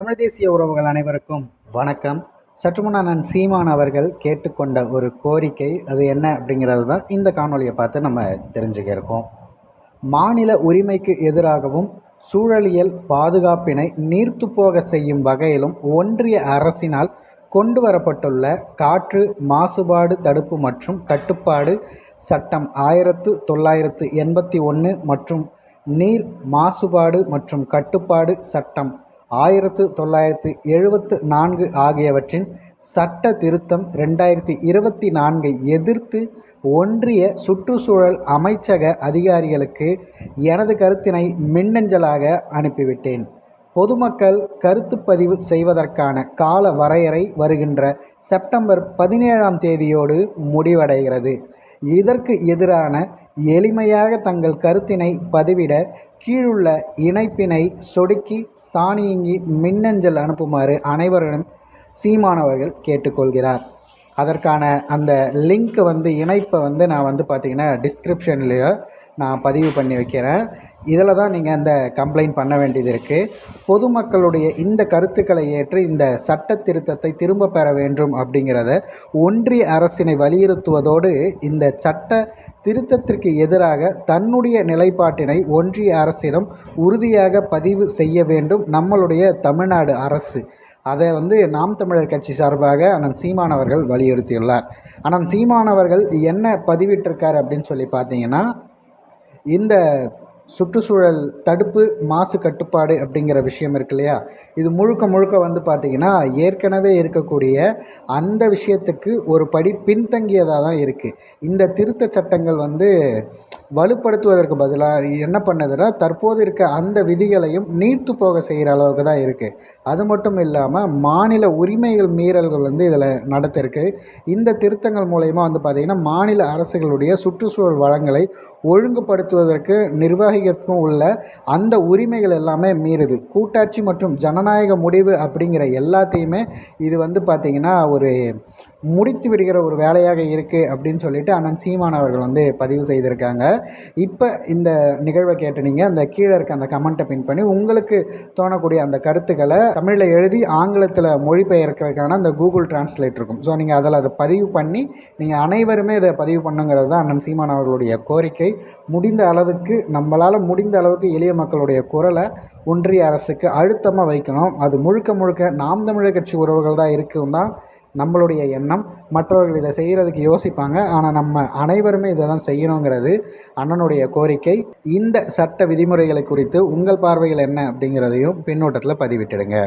தமிழ் தேசிய உறவுகள் அனைவருக்கும் வணக்கம். சற்று முன்ன நான் சீமான் அவர்கள் கேட்டுக்கொண்ட ஒரு கோரிக்கை அது என்ன அப்படிங்கிறது தான் இந்த காணொலியை பார்த்து நம்ம தெரிஞ்சுக்க இருக்கோம். மாநில உரிமைக்கு எதிராகவும் சூழலியல் பாதுகாப்பினை நீர்த்து போக செய்யும் வகையிலும் ஒன்றிய அரசினால் கொண்டு வரப்பட்டுள்ள காற்று மாசுபாடு தடுப்பு மற்றும் கட்டுப்பாடு சட்டம் ஆயிரத்து தொள்ளாயிரத்து எண்பத்தி ஒன்று மற்றும் நீர் மாசுபாடு மற்றும் கட்டுப்பாடு சட்டம் ஆயிரத்து தொள்ளாயிரத்து எழுபத்து நான்கு ஆகியவற்றின் சட்ட திருத்தம் ரெண்டாயிரத்தி இருபத்தி நான்கை எதிர்த்து ஒன்றிய சுற்றுச்சூழல் அமைச்சக அதிகாரிகளுக்கு எனது கருத்தினை மின்னஞ்சலாக அனுப்பிவிட்டேன். பொதுமக்கள் கருத்து பதிவு செய்வதற்கான கால வரையறை வருகின்ற செப்டம்பர் பதினேழாம் தேதியோடு முடிவடைகிறது. இதற்கு எதிரான எளிமையாக தங்கள் கருத்தினை பதிவிட கீழுள்ள இணைப்பினை சொடுக்கி தானியங்கி மின்னஞ்சல் அனுப்புமாறு அனைவரிடம் சீமானவர்கள் கேட்டுக்கொள்கிறார். அதற்கான அந்த லிங்க் வந்து இணைப்பை வந்து நான் வந்து பார்த்திங்கன்னா டிஸ்கிரிப்ஷன்லேயோ நான் பதிவு பண்ணி வைக்கிறேன். இதில் தான் நீங்கள் அந்த கம்ப்ளைண்ட் பண்ண வேண்டியது இருக்குது பொதுமக்களுடைய இந்த கருத்துக்களை ஏற்று இந்த சட்ட திருத்தத்தை திரும்ப பெற வேண்டும் அப்படிங்கிறத ஒன்றிய அரசினை வலியுறுத்துவதோடு இந்த சட்ட திருத்தத்திற்கு எதிராக தன்னுடைய நிலைப்பாட்டினை ஒன்றிய அரசிடம் உறுதியாக பதிவு செய்ய வேண்டும். நம்மளுடைய தமிழ்நாடு அரசு. அதை வந்து நாம் தமிழர் கட்சி சார்பாக அண்ணன் சீமான் அவர்கள் வலியுறுத்தியுள்ளார். அண்ணன் சீமான் அவர்கள் என்ன பதிவிட்டிருக்கார் அப்படின்னு சொல்லி பார்த்தீங்கன்னா இந்த சுற்றுச்சூழல் தடுப்பு மாசு கட்டுப்பாடு அப்படிங்கிற விஷயம் இருக்கு இல்லையா? இது முழுக்க முழுக்க வந்து பார்த்திங்கன்னா ஏற்கனவே இருக்கக்கூடிய அந்த விஷயத்துக்கு ஒரு படி பின்தங்கியதாக தான் இருக்குது இந்த திருத்த சட்டங்கள் வந்து வலுப்படுத்துவதற்கு பதிலாக என்ன பண்ணுதுன்னா தற்போது இருக்க அந்த விதிகளையும் நீர்த்து போக செய்கிற அளவுக்கு தான் இருக்குது அது மட்டும் இல்லாமல் மாநில உரிமைகள் மீறல்கள் வந்து இதில் நடத்திருக்கு இந்த திருத்தங்கள் மூலயமா வந்து பார்த்திங்கன்னா மாநில அரசுகளுடைய சுற்றுச்சூழல் வளங்களை ஒழுங்குபடுத்துவதற்கு நிர்வாகிகளுக்கும் உள்ள அந்த உரிமைகள் எல்லாமே மீறுது. கூட்டாட்சி மற்றும் ஜனநாயக முடிவு அப்படிங்கிற எல்லாத்தையுமே இது வந்து பார்த்திங்கன்னா ஒரு முடித்து விடுகிற ஒரு வேலையாக இருக்குது அப்படின்னு சொல்லிட்டு அண்ணன் சீமான் அவர்கள் வந்து பதிவு செய்திருக்காங்க. இப்போ இந்த நிகழ்வை கேட்டு நீங்கள் அந்த கீழே இருக்க அந்த கமெண்ட்டை பின் பண்ணி உங்களுக்கு தோணக்கூடிய அந்த கருத்துக்களை தமிழில் எழுதி ஆங்கிலத்தில் மொழிபெயர்க்கிறதுக்கான அந்த கூகுள் டிரான்ஸ்லேட் இருக்கும். ஸோ நீங்கள் அதில் அதை பதிவு பண்ணி நீங்கள் அனைவருமே இதை பதிவு பண்ணுங்கிறது தான் அண்ணன் சீமான் அவர்களுடைய கோரிக்கை. முடிந்த அளவுக்கு நம்மளால் முடிந்த அளவுக்கு எளிய மக்களுடைய குரலை ஒன்றிய அரசுக்கு அழுத்தமாக வைக்கணும். அது முழுக்க முழுக்க நாம் தமிழர் கட்சி உறவுகள் தான் இருக்கும் தான் நம்மளுடைய எண்ணம். மற்றவர்கள் இதை செய்கிறதுக்கு யோசிப்பாங்க. ஆனால் நம்ம அனைவருமே இதை தான் செய்யணுங்கிறது அண்ணனுடைய கோரிக்கை. இந்த சட்ட விதிமுறைகளை குறித்து உங்கள் பார்வைகள் என்ன அப்படிங்கிறதையும் பின்னோட்டத்தில் பதிவிட்டுடுங்க.